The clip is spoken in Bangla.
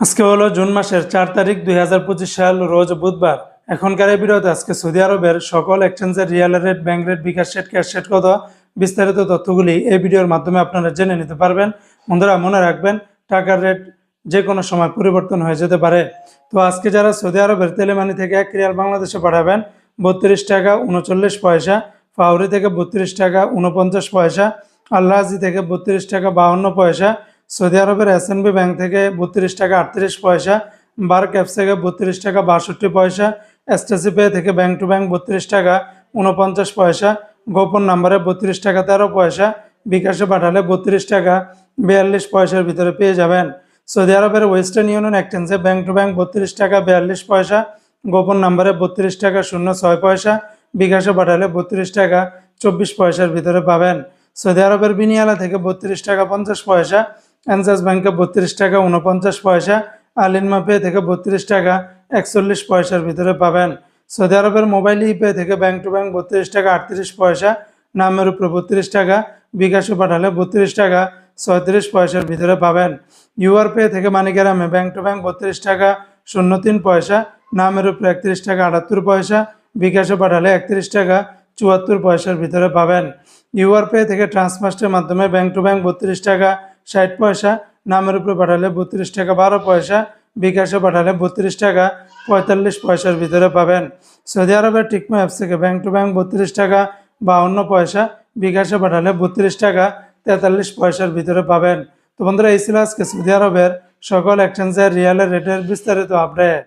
আজকে হলো জুন মাসের চার তারিখ দুই হাজার পঁচিশ সাল রোজ বুধবার। এখনকার এই ভিডিওতে আজকে সৌদি আরবের সকল এক্সচেঞ্জের riyal rate, bank rate, bKash rate, cash rate কত বিস্তারিত তথ্যগুলি এই ভিডিওর মাধ্যমে আপনারা জেনে নিতে পারবেন। বন্ধুরা, মনে রাখবেন, টাকার রেট যে কোনো সময় পরিবর্তন হয়ে যেতে পারে। তো আজকে যারা সৌদি আরবের তেলেমানি থেকে এক রিয়াল বাংলাদেশে পাঠাবেন, বত্রিশ টাকা উনচল্লিশ পয়সা, ফাউরি থেকে বত্রিশ টাকা উনপঞ্চাশ পয়সা আল্লাহাজি থেকে বত্রিশ টাকা বাহান্ন পয়সা সৌদি আরবের এসএনবি ব্যাংক থেকে বত্রিশ টাকা আটত্রিশ পয়সা বার ক্যাপস থেকে বত্রিশ টাকা বাষট্টি পয়সা এসটিসি পে থেকে ব্যাংক টু ব্যাংক বত্রিশ টাকা উনপঞ্চাশ পয়সা, গোপন নাম্বারে বত্রিশ টাকা তেরো পয়সা, বিকাশে পাঠালে বত্রিশ টাকা বিয়াল্লিশ পয়সার ভিতরে পেয়ে যাবেন। সৌদি আরবের ওয়েস্টার্ন ইউনিয়ন এক্সচেঞ্জে ব্যাংক টু ব্যাংক বত্রিশ টাকা বিয়াল্লিশ পয়সা, গোপন নাম্বারে বত্রিশ টাকা শূন্য ছয় পয়সা, বিকাশে পাঠালে বত্রিশ টাকা চব্বিশ পয়সার ভিতরে পাবেন। সৌদি আরবের বিনিয়ালা থেকে বত্রিশ টাকা পঞ্চাশ পয়সা অ্যানসাস ব্যাংকে বত্রিশ টাকা উনপঞ্চাশ পয়সা আলিনমা পে থেকে বত্রিশ টাকা একচল্লিশ পয়সার ভিতরে পাবেন। সৌদি আরবের মোবাইল ইপে থেকে ব্যাংক টু ব্যাংক বত্রিশ টাকা আটত্রিশ পয়সা, নামের উপরে বত্রিশ টাকা, বিকাশে পাঠালে বত্রিশ টাকা ছয়ত্রিশ পয়সার ভিতরে পাবেন। ইউআর পে থেকে মানিকেরামে ব্যাংক টু ব্যাংক বত্রিশ টাকা শূন্য তিন পয়সা, নামের উপরে একত্রিশ টাকা আটাত্তর পয়সা, বিকাশে পাঠালে একত্রিশ টাকা চুয়াত্তর পয়সার ভিতরে পাবেন। ইউআর পে থেকে ট্রান্সমাস্টের মাধ্যমে ব্যাংক টু ব্যাংক বত্রিশ টাকা ষাট পয়সা, নামের উপরে পাঠালে বত্রিশ টাকা, বারো পয়সা, বিকাশে পাঠালে বত্রিশ টাকা, পঁয়তাল্লিশ পয়সার ভিতরে পাবেন। সৌদি আরবের টিকমো অ্যাপস থেকে ব্যাংক টু ব্যাংক বত্রিশ টাকা, বাউন্ন পয়সা, বিকাশে পাঠালে বত্রিশ টাকা, তেতাল্লিশ পয়সার ভিতরে পাবেন। তো বন্ধুরা, এই ছিল আজকে সৌদি আরবের সকল এক্সচেঞ্জের রিয়ালের রেটের বিস্তারিত আপডেট